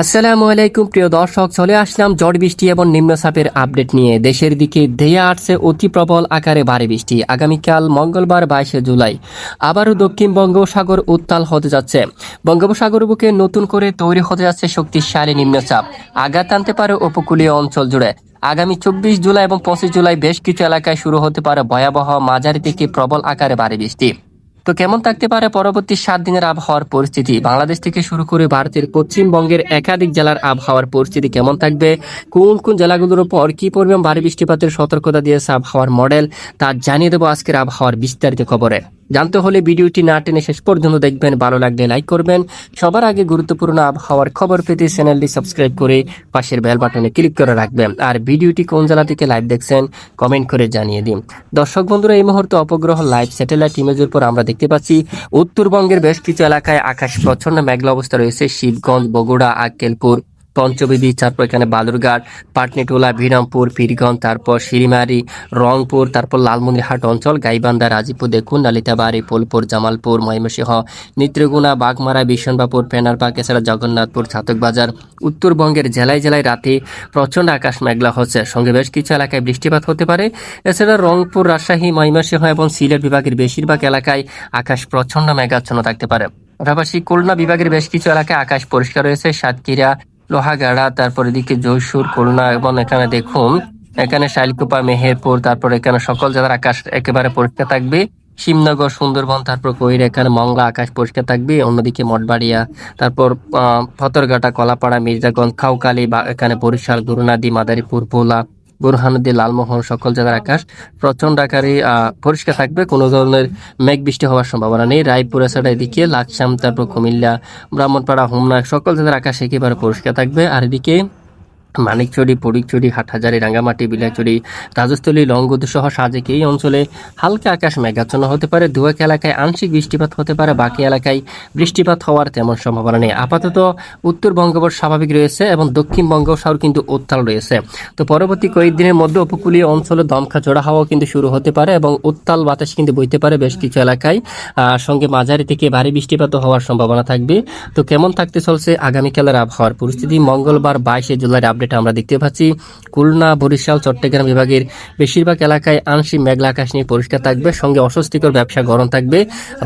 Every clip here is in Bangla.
আসসালামু আলাইকুম, প্রিয় দর্শক, চলে আসলাম ঝড় বৃষ্টি এবং নিম্নচাপের আপডেট নিয়ে। দেশের দিকে ধেয়ে আসছে অতি প্রবল আকারে ভারী বৃষ্টি। আগামীকাল মঙ্গলবার বাইশে জুলাই আবারও দক্ষিণ বঙ্গোপসাগর উত্তাল হতে যাচ্ছে। বঙ্গোপসাগর বুকে নতুন করে তৈরি হতে যাচ্ছে শক্তিশালী নিম্নচাপ আঘাত আনতে পারে উপকূলীয় অঞ্চল জুড়ে। আগামী চব্বিশ জুলাই এবং পঁচিশ জুলাই বেশ কিছু এলাকায় শুরু হতে পারে ভয়াবহ মাঝারি থেকে প্রবল আকারে ভারী বৃষ্টি। তো কেমন থাকতে পারে পরবর্তী সাত দিনের আবহাওয়ার পরিস্থিতি? বাংলাদেশ থেকে শুরু করে ভারতের পশ্চিমবঙ্গের একাধিক জেলার আবহাওয়ার পরিস্থিতি কেমন থাকবে? কোন কোন জেলাগুলোর উপর কি পরিমাণ ভারী বৃষ্টিপাতের সতর্কতা দিয়েছে আবহাওয়ার মডেল? তা জানিয়ে দেবো আজকের আবহাওয়ার বিস্তারিত খবরে। জানতে হলে ভিডিওটি না টেনে শেষ পর্যন্ত দেখবেন, ভালো লাগলে লাইক করবেন। সবার আগে গুরুত্বপূর্ণ আবহাওয়ার খবর পেতে চ্যানেলটি সাবস্ক্রাইব করে পাশের বেল বাটনে ক্লিক করে রাখবেন। আর ভিডিওটি কোন জেলা থেকে লাইভ দেখছেন, কমেন্ট করে জানিয়ে দিন। দর্শক বন্ধুরা, এই মুহূর্তে অপগ্রহ লাইভ স্যাটেলাইট ইমেজের পর আমরা দেখতে পাচ্ছি উত্তরবঙ্গের বেশ কিছু এলাকায় আকাশ প্রচ্ছন্ন মেঘলা অবস্থা রয়েছে শিবগঞ্জ বগুড়া আক্কেলপুর। পঞ্চবিবি তারপর এখানে বালুরঘাট, পাটনিটোলা ভিরামপুর পীরগঞ্জ, তারপর শিরিমারি রংপুর, তারপর লালমনিরহাট অঞ্চল, গাইবান্ধা রাজীপুর দেখুন, নালিতাবাড়ি ফুলপুর জামালপুর, ময়মনসিংহ নেত্রগুনা বাগমারা বিশনবাপুর পেনারবাগ এছাড়া জগন্নাথপুর, ছাতকবাজার, উত্তরবঙ্গের জেলায় জেলায় রাতে প্রচণ্ড আকাশ মেঘলা হচ্ছে। সঙ্গে বেশ কিছু এলাকায় বৃষ্টিপাত হতে পারে। এছাড়া রংপুর, রাজশাহী, ময়মনসিংহ এবং সিলেট বিভাগের বেশিরভাগ এলাকায় আকাশ প্রচণ্ড মেঘাচ্ছন্ন থাকতে পারে। পাশাপাশি খুলনা বিভাগের বেশ কিছু এলাকায় আকাশ পরিষ্কার রয়েছে। সাতক্ষীরা লোহাগাড়া, তারপর এদিকে জয়সুর খুলনা এবং এখানে দেখুন, এখানে শাইলকুপা, মেহেরপুর, তারপর এখানে সকল জেলার আকাশ একেবারে পরিষ্কার থাকবে। শিবনগর, সুন্দরবন, তারপর কৈর, এখানে মংলা আকাশ পরিষ্কার থাকবে। অন্যদিকে মঠবাড়িয়া, তারপর ফতরঘাটা, কলাপাড়া, মির্জাগঞ্জ খাউকালি বা এখানে বরিশাল, গুরুনাদি, মাদারীপুর, ভোলা। বুরহানুদ্দি লালমোহন, সকল জায়গার আকাশ প্রচণ্ড আকারে পরিষ্কার থাকবে। কোনো ধরনের মেঘ বৃষ্টি হওয়ার সম্ভাবনা নেই। রায়পুর ছাড়া এদিকে লাকসাম, তারপর কুমিল্লা, ব্রাহ্মণপাড়া, হোমনা, সকল জায়গার আকাশ একেবারে পরিষ্কার থাকবে। আর এদিকে মানিকচুরি পরিকচুরি হাটহাজারি, রাঙ্গামাটি বিলাচুরি রাজস্থলী লঙ্গদু সহ সাজেক এই অঞ্চলে হালকা আকাশ মেঘাচ্ছন্ন হতে পারে। দু এক এলাকায় আংশিক বৃষ্টিপাত হতে পারে। বাকি এলাকায় বৃষ্টিপাত হওয়ার তেমন সম্ভাবনা নেই। আপাতত উত্তর বঙ্গোপসাগর স্বাভাবিক রয়েছে এবং দক্ষিণ বঙ্গোপসাগর কিন্তু উত্তাল রয়েছে। তো পরবর্তী কয়েকদিনের মধ্যে উপকূলীয় অঞ্চলে দমকা জোড়া হাওয়া কিন্তু শুরু হতে পারে এবং উত্তাল বাতাস কিন্তু বইতে পারে বেশ কিছু এলাকায়। সঙ্গে মাঝারি থেকে ভারী বৃষ্টিপাত হওয়ার সম্ভাবনা থাকবে। তো কেমন থাকতে চলছে আগামীকালের আবহাওয়ার পরিস্থিতি? মঙ্গলবার বাইশে জুলাই আপডেট আমরা দেখতে পাচ্ছি। খুলনা, বরিশাল, চট্টগ্রাম বিভাগের বেশিরভাগ এলাকায় আংশিক মেঘলা আকাশ নিয়ে পরিষ্কার থাকবে, সঙ্গে অস্বস্তিকর ব্যবসা গরম থাকবে,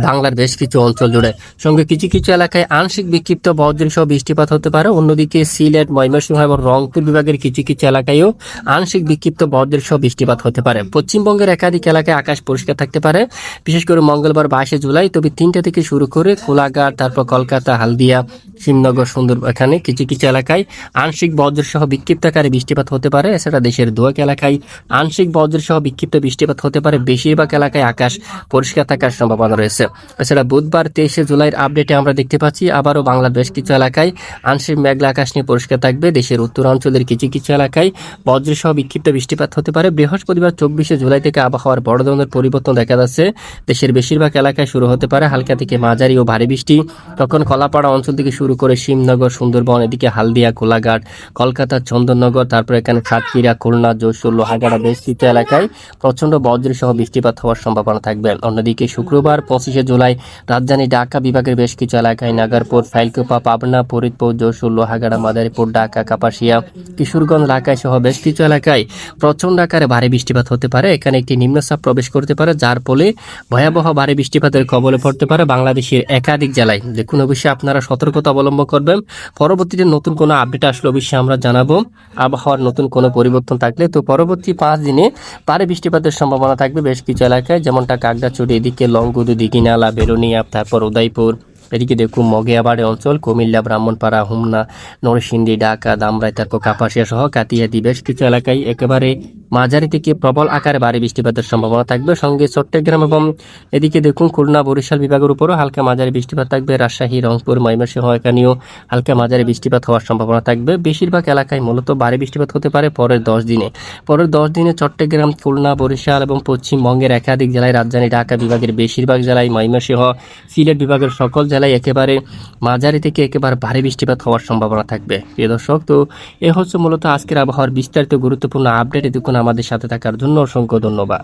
বাংলার বেশ কিছু অঞ্চল জুড়ে। সঙ্গে কিছু কিছু এলাকায় আংশিক বিক্ষিপ্ত বজ্র সহ বৃষ্টিপাত হতে পারে। অন্যদিকে সিলেট, ময়মনসিংহ এবং রংপুর বিভাগের কিছু কিছু এলাকায়ও আংশিক বিক্ষিপ্ত বজ্র সহ বৃষ্টিপাত হতে পারে। পশ্চিমবঙ্গের একাধিক এলাকায় আকাশ পরিষ্কার থাকতে পারে। বিশেষ করে মঙ্গলবার বাইশে জুলাই, তবে তিনটা থেকে শুরু করে কোলাঘাট, তারপর কলকাতা, হালদিয়া শিবনগর সুন্দর এখানে কিছু কিছু এলাকায় আংশিক বজ্র সহ বিক্ষিপ্ত আকারে বৃষ্টিপাত হতে পারে। এছাড়া দেশের দুয়াক এলাকায় আংশিক বজ্র সহ বিক্ষিপ্ত বৃষ্টিপাত হতে পারে। বেশিরভাগ এলাকায় আকাশ পরিষ্কার থাকার সম্ভাবনা রয়েছে। এছাড়া বুধবার তেইশে জুলাইয়ের আপডেটে আমরা দেখতে পাচ্ছি, আবারও বাংলার বেশ কিছু এলাকায় আংশিক মেঘলা আকাশ নিয়ে পরিষ্কার থাকবে। দেশের উত্তরাঞ্চলের কিছু কিছু এলাকায় বজ্র সহ বিক্ষিপ্ত বৃষ্টিপাত হতে পারে। বৃহস্পতিবার চব্বিশে জুলাই থেকে আবহাওয়ার বড় ধরনের পরিবর্তন দেখা যাচ্ছে। দেশের বেশিরভাগ এলাকায় শুরু হতে পারে হালকা থেকে মাঝারি ও ভারী বৃষ্টি। তখন কলাপাড়া অঞ্চল থেকে শুরু করে শিবনগর, সুন্দরবন, এদিকে হালদিয়া, কোলাঘাট, কলকাতা চন্দননগর, তারপর এখানে সাতক্ষীরা, খুলনা, যশোর, লোহাগাড়া বেশ কিছু এলাকায় প্রচণ্ড বজ্র সহ বৃষ্টিপাত হওয়ার সম্ভাবনা থাকবে। অন্যদিকে শুক্রবার পঁচিশে জুলাই রাজধানী ঢাকা বিভাগের বেশ কিছু এলাকায় নাগারপুর ফাইলকুপা পাবনা, ফরিদপুর, যশোর, লোহাগাড়া, মাদারীপুর, ঢাকা, কাপাসিয়া, কিশোরগঞ্জ এলাকায় সহ বেশ কিছু এলাকায় প্রচণ্ড আকারে ভারী বৃষ্টিপাত হতে পারে। এখানে একটি নিম্নচাপ প্রবেশ করতে পারে, যার ফলে ভয়াবহ ভারী বৃষ্টিপাতের কবলে পড়তে পারে বাংলাদেশের একাধিক জেলায়। দেখুন অবশ্যই আপনারা সতর্কতা অবলম্বন করবেন। পরবর্তীতে নতুন কোনো আপডেট আসলে অবশ্যই আমরা জানাব। আবহাওয়ার নতুন কোনো পরিবর্তন থাকলে তো পরবর্তী পাঁচ দিনে পারে বৃষ্টিপাতের সম্ভাবনা থাকবে বেশ কিছু এলাকায়, যেমনটা কাকড়াচুরি এদিকে লংগুদু, দিঘিনালা বেরোনিয়া তারপর উদয়পুর, এদিকে দেখুন মগিয়াবাড়ি অঞ্চল, কুমিল্লা, ব্রাহ্মণপাড়া, হুমনা, নরসিংদী, ঢাকা, দামরাই, তারপর কাপাসিয়া সহ কাতিয়াদি বেশ কিছু এলাকায় একেবারে মাঝারি থেকে প্রবল আকারে ভারী বৃষ্টিপাতের সম্ভাবনা থাকবে। সঙ্গে চট্টগ্রাম এবং এদিকে দেখুন, খুলনা, বরিশাল বিভাগের উপরও হালকা মাঝারি বৃষ্টিপাত থাকবে। রাজশাহী, রংপুর, ময়মনসিংহ এখানেও হালকা মাঝারি বৃষ্টিপাত হওয়ার সম্ভাবনা থাকবে। বেশিরভাগ এলাকায় মূলত ভারী বৃষ্টিপাত হতে পারে পরের দশ দিনে। পরের দশ দিনে চট্টগ্রাম, খুলনা, বরিশাল এবং পশ্চিমবঙ্গের একাধিক জেলায়, রাজধানী ঢাকা বিভাগের বেশিরভাগ জেলায়, ময়মনসিংহ, সিলেট বিভাগের সকল জেলায় একেবারে মাঝারি থেকে একেবারে ভারী বৃষ্টিপাত হওয়ার সম্ভাবনা থাকবে। প্রিয় দর্শক, তো এ হচ্ছে মূলত আজকের আবহাওয়ার বিস্তারিত গুরুত্বপূর্ণ আপডেট। এতক্ষণ আমাদের সাথে থাকার জন্য অসংখ্য ধন্যবাদ।